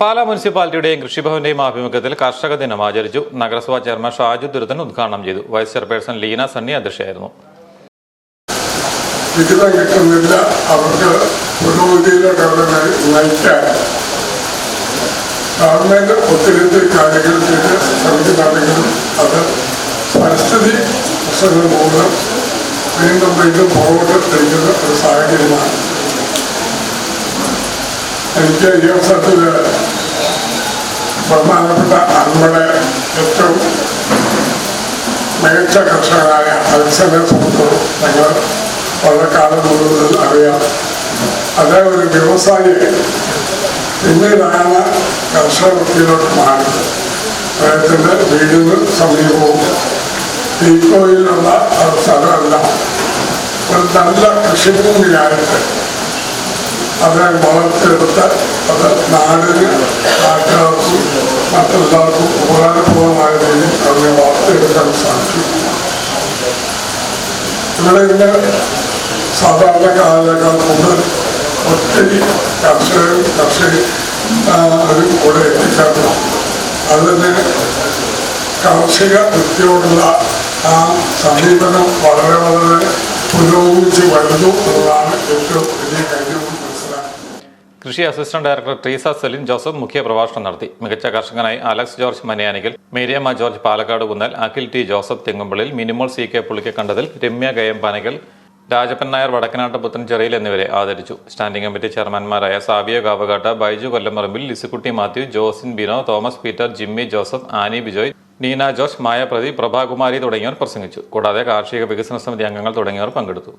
പാലാ മുനിസിപ്പാലിറ്റിയുടെയും കൃഷിഭവന്റെയും ആഭിമുഖ്യത്തിൽ കർഷക ദിനം ആചരിച്ചു. നഗരസഭാ ചെയർമാൻ ഷാജു ദുരിതൻ ഉദ്ഘാടനം ചെയ്തു. വൈസ് ചെയർപേഴ്സൺ ലീന സണ്ണി അധ്യക്ഷയായിരുന്നു. കാര്യങ്ങൾ വീണ്ടും വീണ്ടും പുറകോട്ട് തിരിക്കുന്ന ഒരു സാഹചര്യമാണ്. എനിക്ക് ഈ അവസരത്തിൽ ബഹുമാനപ്പെട്ട നമ്മുടെ ഏറ്റവും മികച്ച കർഷകനായ അലക്സനെ സുഹൃത്തുക്കളും ഞങ്ങൾ വളരെ കാലം മുഴുവൻ അറിയാം. അദ്ദേഹം ഒരു വ്യവസായി പിന്നീടാണ് കർഷക വൃത്തിയിലോട്ട് മാറിയത് അദ്ദേഹത്തിന്റെ വീടിന് സമീപവും തീക്കോയിലുള്ള സ്ഥലമല്ല. ഒരു നല്ല കൃഷിഭൂമിയായിട്ട് അദ്ദേഹം വളർത്തിയെടുത്ത് അത് നാടിന് നാട്ടുകാർക്കും മറ്റെല്ലാവർക്കും ഉപകാരപൂർവമായ രീതിയിൽ അതിനെ വളർത്തിയെടുക്കാൻ സാധിക്കും. ഇവിടെ ഇന്ന് സാധാരണക്കാരേക്കാൾ കൂടുതൽ ഒത്തിരി കർഷകരും കർഷകരും കൂടെ എത്തിച്ചേർന്നു. അതിന് കാർഷിക വൃത്തിയോടുള്ള ആ സമീപനം വളരെ വളരെ പുരോഗമിച്ച് വരുന്നു എന്നതാണ് ഏറ്റവും വലിയ കാര്യം. കൃഷി അസിസ്റ്റന്റ് ഡയറക്ടർ ട്രീസ സെലിൻ ജോസഫ് മുഖ്യ പ്രഭാഷണം നടത്തി. മികച്ച കർഷകനായി Alex George Maniyanickal Mariyamma George Palakkad Kunnel Akhil T Joseph Thengumpallil Minimol C K Pulikkakandathil Ramya Panakal Rajappan Nair Vadakkanattu Puthen Cheriyil എന്നിവരെ ആദരിച്ചു. സ്റ്റാൻഡിംഗ് കമ്മിറ്റി ചെയർമാൻമാരായ സാവിയോ കാവകാട്ട ബൈജു കൊല്ലമറമ്പിൽ ലിസുകുട്ടി മാത്യു ജോസിൻ ബിനോ തോമസ് പീറ്റർ ജിമ്മി ജോസഫ് ആനി ബിജോയ് നീന ജോഷ് മായ പ്രദീപ് പ്രഭാകുമാരി തുടങ്ങിയവർ പ്രസംഗിച്ചു. കൂടാതെ കാർഷിക വികസന സമിതി അംഗങ്ങൾ തുടങ്ങിയവർ പങ്കെടുത്തു.